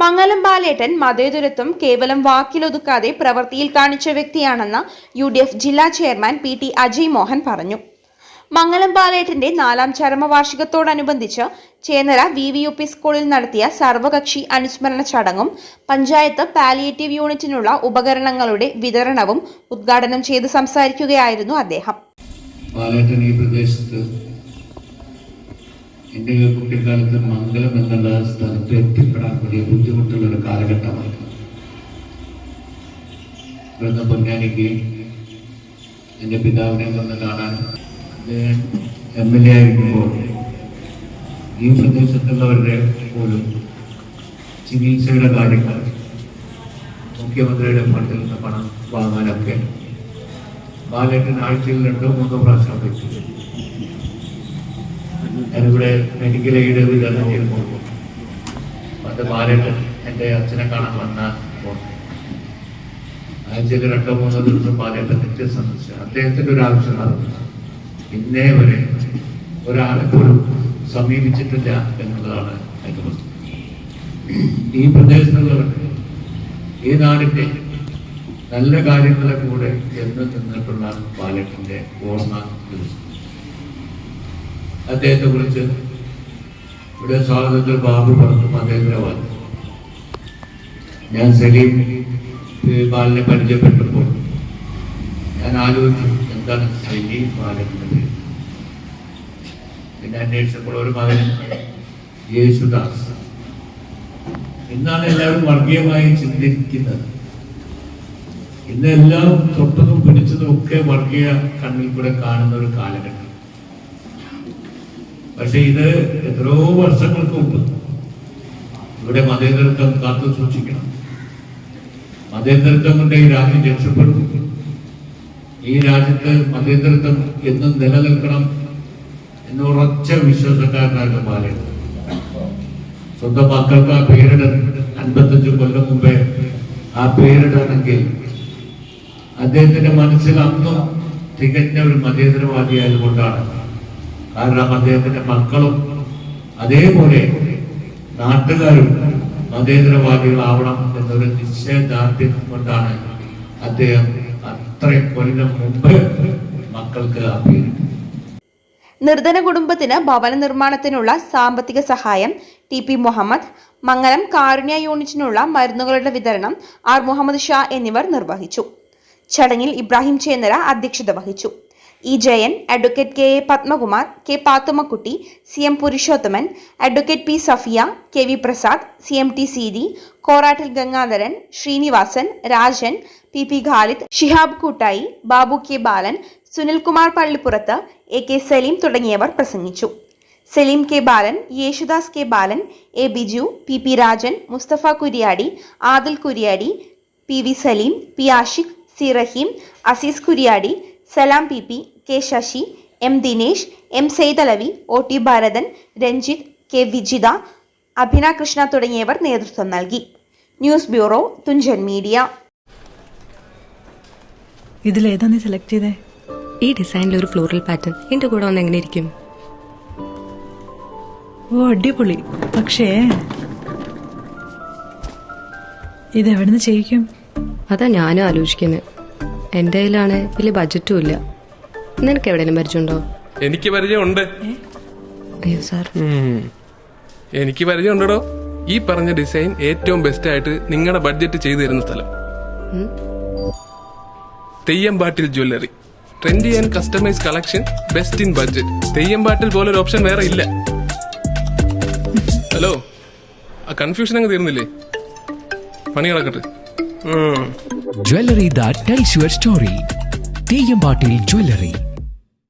Mangalam Balettan മതേതരത്വം കേവലം വാക്കിലൊതുക്കാതെ പ്രവൃത്തിയിൽ കാണിച്ച വ്യക്തിയാണെന്ന് യു ഡി എഫ് ജില്ലാ chairman P T Ajay Mohan പറഞ്ഞു. മംഗലം ബാലേട്ടന്റെ നാലാം ചരമവാർഷികത്തോടനുബന്ധിച്ച് Chennara V V U P സ്കൂളിൽ നടത്തിയ സർവകക്ഷി അനുസ്മരണ ചടങ്ങും പഞ്ചായത്ത് പാലിയേറ്റീവ് യൂണിറ്റിനുള്ള ഉപകരണങ്ങളുടെ വിതരണവും ഉദ്ഘാടനം ചെയ്ത് സംസാരിക്കുകയായിരുന്നു അദ്ദേഹം. ഈ എന്റെ കുട്ടിക്കാലത്ത് മംഗലം എന്നുള്ള സ്ഥലത്ത് എത്തിപ്പെടാൻ വലിയ ബുദ്ധിമുട്ടുള്ള ഒരു കാലഘട്ടമായിരുന്നു പൊന്നാനിക്ക് എന്റെ പിതാവിനെ വന്ന് കാണാൻ അദ്ദേഹം എം എൽ എ ആയിരിക്കുമ്പോൾ ഈ പ്രദേശത്തുള്ളവരുടെ പോലും ചികിത്സയുടെ കാര്യങ്ങൾ മുഖ്യമന്ത്രിയുടെ ഫണ്ടിൽ നിന്ന് പണം വാങ്ങാനൊക്കെ ബാലേട്ടൻ ആഴ്ചയിൽ രണ്ടോ മൂന്നോ പ്രാവശ്യം വെച്ചു ഞാനിവിടെ മെഡിക്കൽ എയ്ഡ് വിതരണം ചെയ്യുമ്പോൾ പണ്ട് ബാലേട്ടൻ എന്റെ അച്ഛനെ കാണാൻ വന്ന ആഴ്ചയിൽ രണ്ടോ മൂന്നോ ദിവസം ബാലേട്ടൻ നിത്യ സന്ദർശിച്ചു. അദ്ദേഹത്തിന്റെ ഒരു ആവശ്യം നടന്നു ഇന്നേ വരെ ഒരാളെ പോലും സമീപിച്ചിട്ടില്ല എന്നുള്ളതാണ് വസ്തുത ഈ പ്രദേശത്തുള്ളവർക്ക് ഈ നാടിന്റെ നല്ല കാര്യങ്ങളെ കൂടെ എന്ന് നിന്നിട്ടുള്ള ബാലറ്റിന്റെ ഓർമ്മ ദിവസം അദ്ദേഹത്തെ കുറിച്ച് ഇവിടെ സ്വാഗതത്തിൽ ബാബു പറഞ്ഞു മതേന്ദ്രവാദി ഞാൻ സലീം ബാലിനെ പരിചയപ്പെട്ടപ്പോൾ ഞാൻ ആലോചിച്ചു എന്താണ് സലീം ബാലൻ പിന്നെ അന്വേഷിച്ചപ്പോൾ ഒരു മകൻ യേശുദാസ്. ഇന്നാണ് എല്ലാവരും വർഗീയമായി ചിന്തിക്കുന്നത്. ഇന്നെല്ലാം തൊട്ടതും പിടിച്ചതും ഒക്കെ വർഗീയ കണ്ണിൽ കൂടെ കാണുന്ന ഒരു കാലഘട്ടം. പക്ഷെ ഇത് എത്രയോ വർഷങ്ങൾക്ക് മുമ്പ് ഇവിടെ മതേതൃത്വം കാത്തു സൂക്ഷിക്കണം. മതേതൃത്വം കൊണ്ട് ഈ രാജ്യം രക്ഷപ്പെടും. ഈ രാജ്യത്ത് മതേതൃത്വം എന്നും നിലനിൽക്കണം എന്ന് ഉറച്ച വിശ്വാസക്കാരനായിരുന്നു ബാലൻ. സ്വന്തം മക്കൾക്ക് ആ പേരിട അൻപത്തഞ്ച് കൊല്ലം മുമ്പേ ആ പേരിടണമെങ്കിൽ അദ്ദേഹത്തിന്റെ മനസ്സിൽ അന്നും തികഞ്ഞ ഒരു മതേതരവാദിയായതുകൊണ്ടാണ് കാരണം അദ്ദേഹത്തിന്റെ മക്കളും അതേപോലെ നാട്ടുകാരും മതേതരവാദികളാവണം എന്നൊരു നിശ്ചയദാർഢ്യം കൊണ്ടാണ് അദ്ദേഹം അത്രയും കൊല്ലം മുമ്പ് മക്കൾക്ക് പേരിട്ടത് നിർധന കുടുംബത്തിന് ഭവന നിർമ്മാണത്തിനുള്ള സാമ്പത്തിക സഹായം ടി പി മുഹമ്മദ് മംഗലം കാരുണ്യ യൂണിറ്റിനുള്ള മരുന്നുകളുടെ വിതരണം ആർ മുഹമ്മദ് ഷാ എന്നിവർ നിർവഹിച്ചു. ചടങ്ങിൽ ഇബ്രാഹിം ചേന്നര അധ്യക്ഷത വഹിച്ചു. E Jayan advocate K A Padmakumar K Pathummakutty C M Purushothaman advocate P Safiya K V Prasad C M T Seethi Korattil Gangadharan Sreenivasan Rajan P P Khalid Shihab Koottayi Babu K Balan Sunilkumar Pallippurath A K Salim തുടങ്ങിയവർ പ്രസംഗിച്ചു. Salim K Balan Yesudas K Balan A Biju P P Rajan Mustafa Kuriyadi Adil Kuriyadi P V Salim P Ashiq C Rahim Aziz Kuriyadi Salam P P K Sasi M Dinesh M Saithalavi O T Bharathan Ranjith K Vijitha Abhina Krishna തുടങ്ങിയവർ നേതൃത്വം നൽകി. News bureau Thunchan media. ഇതിലേതാ നീ select ചെയ്തേ? ഈ ഡിസൈനിൽ ഒരു floral pattern എന്റെ കൂടെ ഒന്ന് എങ്ങനെ ഇരിക്കും? ഓ അടിപൊളി. പക്ഷേ ഇത് ഇതെവിടുന്ന് ചെയ്യിക്കും? അതാ ഞാനും ആലോചിക്കുന്നത് എന്റെ കയ്യിലാണ് വലിയ ബജറ്റും ഇല്ല. നിനക്ക് എവിടെയെങ്കിലും പരിചയമുണ്ടോ? എനിക്ക് പരിചയമുണ്ട്. അയ്യോ സാർ എനിക്ക് പരിചയമുണ്ടോ ഈ പറഞ്ഞ ഡിസൈൻ ഏറ്റവും ബെസ്റ്റ് ആയിട്ട് നിങ്ങളുടെ ബഡ്ജറ്റ് ചെയ്തു തരുന്ന സ്ഥലം Theyyampattil jewellery trendy and customise collection best in budget Theyyampattil ഒരു ഓപ്ഷൻ വേറെ ഇല്ല. ഹലോ ആ കൺഫ്യൂഷൻ അങ്ങ് തീർന്നില്ലേ? പണി കിടക്കട്ടെ. Jewelry that tells your story. Theyyampattil jewellery